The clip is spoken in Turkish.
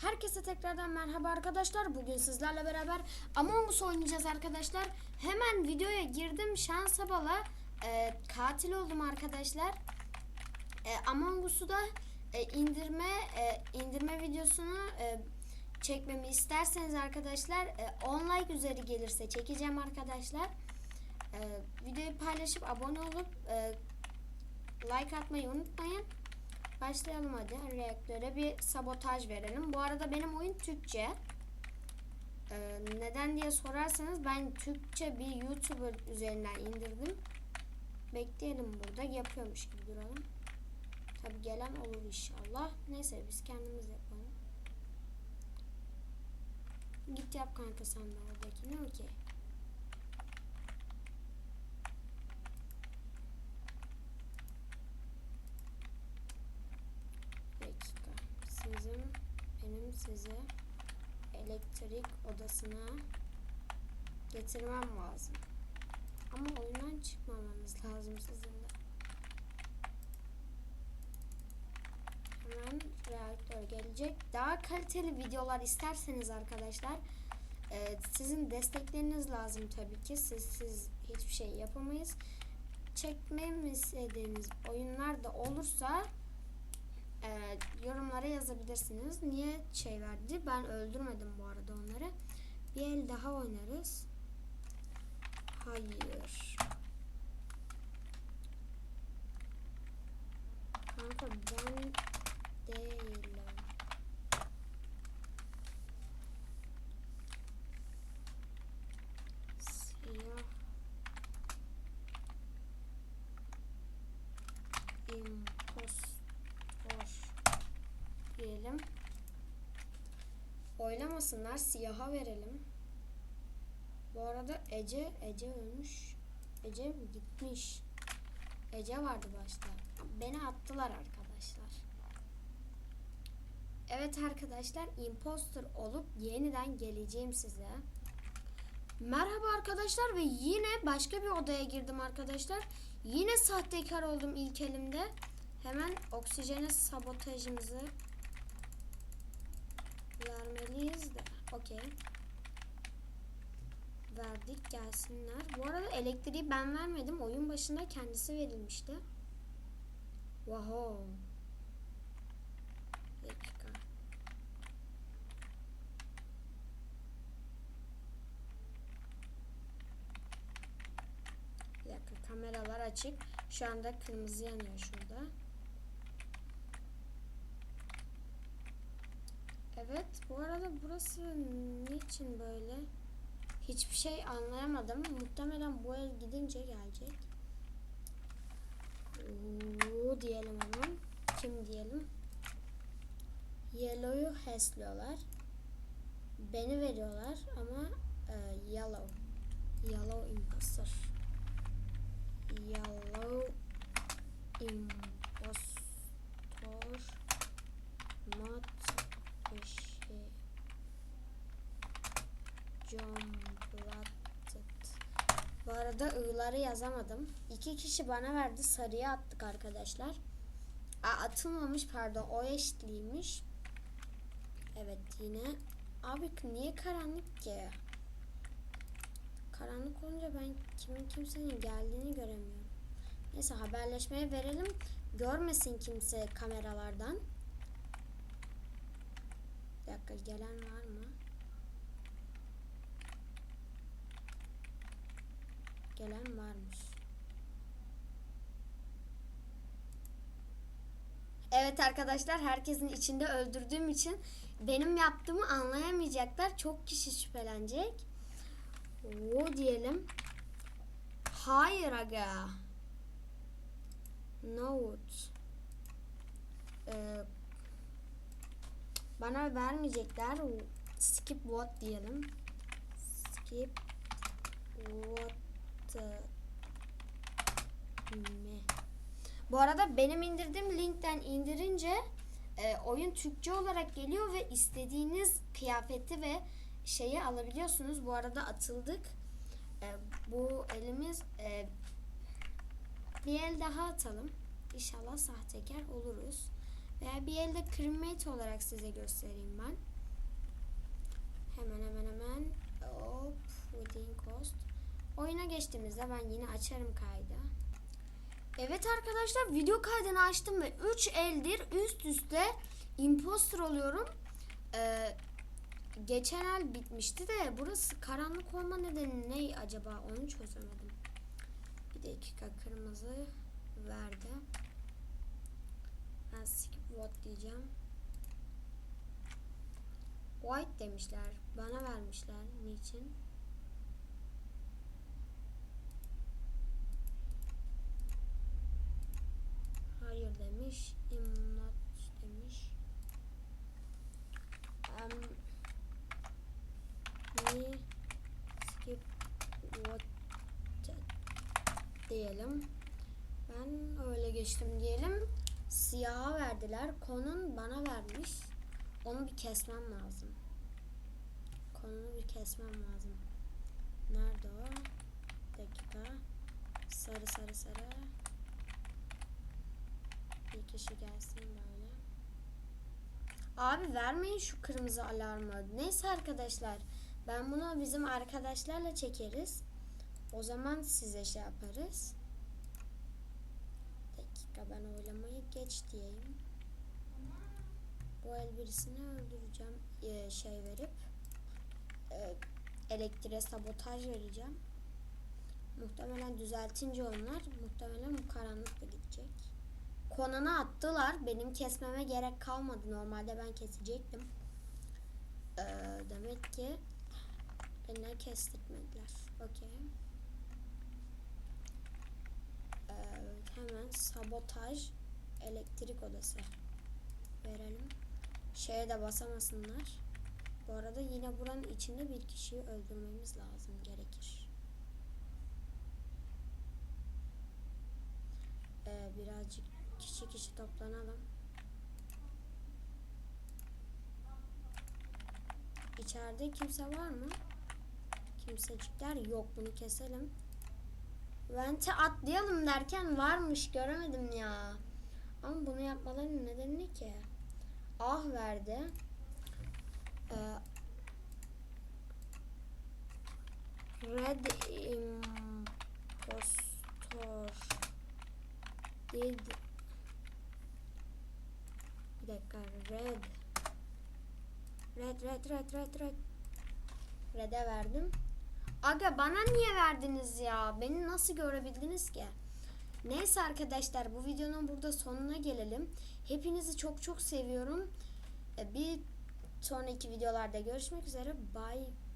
Herkese tekrardan merhaba arkadaşlar. Bugün sizlerle beraber Among Us oynayacağız arkadaşlar. Hemen videoya girdim. Şansa bala e, katil oldum arkadaşlar. E, Among Us'u da e, indirme e, indirme videosunu e, çekmemi isterseniz arkadaşlar e, 10 like üzeri gelirse çekeceğim arkadaşlar. E, videoyu paylaşıp abone olup e, like atmayı unutmayın. Başlayalım hadi. Reaktöre bir sabotaj verelim. Bu arada benim oyun Türkçe. Ee, neden diye sorarsanız ben Türkçe bir YouTuber üzerinden indirdim. Bekleyelim burada. Yapıyormuş gibi duralım. Tabi gelen olur inşallah. Neyse biz kendimiz yapalım. Git yap kanka sen de oradakini okey. dakika. Sizin benim sizi elektrik odasına getirmem lazım. Ama oyundan çıkmamanız lazım sizin de. Hemen reaktör gelecek. Daha kaliteli videolar isterseniz arkadaşlar e, sizin destekleriniz lazım tabii ki. Siz, siz hiçbir şey yapamayız. Çekmemi istediğiniz oyunlar da olursa e, yorumlara yazabilirsiniz. Niye şey verdi? Ben öldürmedim bu arada onları. Bir el daha oynarız. Hayır. Kanka ben değilim. Siyah impostor diyelim. Oylamasınlar. Siyaha verelim. Bu arada Ece, Ece ölmüş. Ece mi gitmiş? Ece vardı başta. Beni attılar arkadaşlar. Evet arkadaşlar, imposter olup yeniden geleceğim size. Merhaba arkadaşlar ve yine başka bir odaya girdim arkadaşlar. Yine sahtekar oldum ilk elimde. Hemen oksijene sabotajımızı vermeliyiz de. Okey. Verdik gelsinler. Bu arada elektriği ben vermedim. Oyun başında kendisi verilmişti. Wow. Dakika. Bir dakika kameralar açık. Şu anda kırmızı yanıyor şurada. Evet bu arada burası niçin böyle? Hiçbir şey anlayamadım. Muhtemelen bu el gidince gelecek. Oo, diyelim hemen. Kim diyelim? Yellow'yu hasliyorlar. Beni veriyorlar ama e, Yellow. Yellow imposter. Yellow impostor not a John Blatted. Bu arada ı'ları yazamadım. İki kişi bana verdi. Sarıya attık arkadaşlar. Aa, atılmamış pardon. O eşitliymiş. Evet yine. Abi niye karanlık ki? Karanlık olunca ben kimin kimsenin geldiğini göremiyorum. Neyse haberleşmeye verelim. Görmesin kimse kameralardan. Bir dakika gelen var mı? Gelen varmış. Evet arkadaşlar herkesin içinde öldürdüğüm için benim yaptığımı anlayamayacaklar. Çok kişi şüphelenecek. Oo diyelim. Hayır aga. Note. Ee, bana vermeyecekler. Skip what diyelim. Skip what mi? Bu arada benim indirdiğim linkten indirince e, oyun Türkçe olarak geliyor ve istediğiniz kıyafeti ve şeyi alabiliyorsunuz. Bu arada atıldık. E, bu elimiz e, bir el daha atalım. İnşallah sahtekar oluruz. Veya bir elde crewmate olarak size göstereyim ben. Hemen hemen hemen. Hop. Within cost. Oyuna geçtiğimizde ben yine açarım kaydı. Evet arkadaşlar video kaydını açtım ve 3 eldir üst üste imposter oluyorum. Ee, geçen el bitmişti de burası karanlık olma nedeni ne acaba onu çözemedim. Bir dakika kırmızı verdi. Ben skip vote diyeceğim. White demişler. Bana vermişler. Niçin? Diyelim. Ben öyle geçtim diyelim. Siyaha verdiler. Konun bana vermiş. Onu bir kesmem lazım. Konunu bir kesmem lazım. Nerede o? Bir dakika. Sarı sarı sarı. Bir kişi gelsin böyle. Abi vermeyin şu kırmızı alarmı. Neyse arkadaşlar. Ben bunu bizim arkadaşlarla çekeriz. O zaman size şey yaparız. Dakika ben oylamayı geç diyeyim. Bu el birisini öldüreceğim. Ee, şey verip e, elektriğe sabotaj vereceğim. Muhtemelen düzeltince onlar muhtemelen bu karanlıkta gidecek. Konana attılar. Benim kesmeme gerek kalmadı. Normalde ben kesecektim. Ee, demek ki beni kestirmediler. Okey. Ee, hemen sabotaj elektrik odası verelim. Şeye de basamasınlar. Bu arada yine buranın içinde bir kişiyi öldürmemiz lazım gerekir. Ee, birazcık kişi kişi toplanalım. İçeride kimse var mı? Kimsecikler yok bunu keselim. Vente atlayalım derken varmış göremedim ya. Ama bunu yapmaların nedeni ne ki? Ah verdi. Ee, Red impostor did bir dakika red red red red red red red'e verdim aga bana niye verdiniz ya? Beni nasıl görebildiniz ki? Neyse arkadaşlar bu videonun burada sonuna gelelim. Hepinizi çok çok seviyorum. Ee, bir sonraki videolarda görüşmek üzere. Bye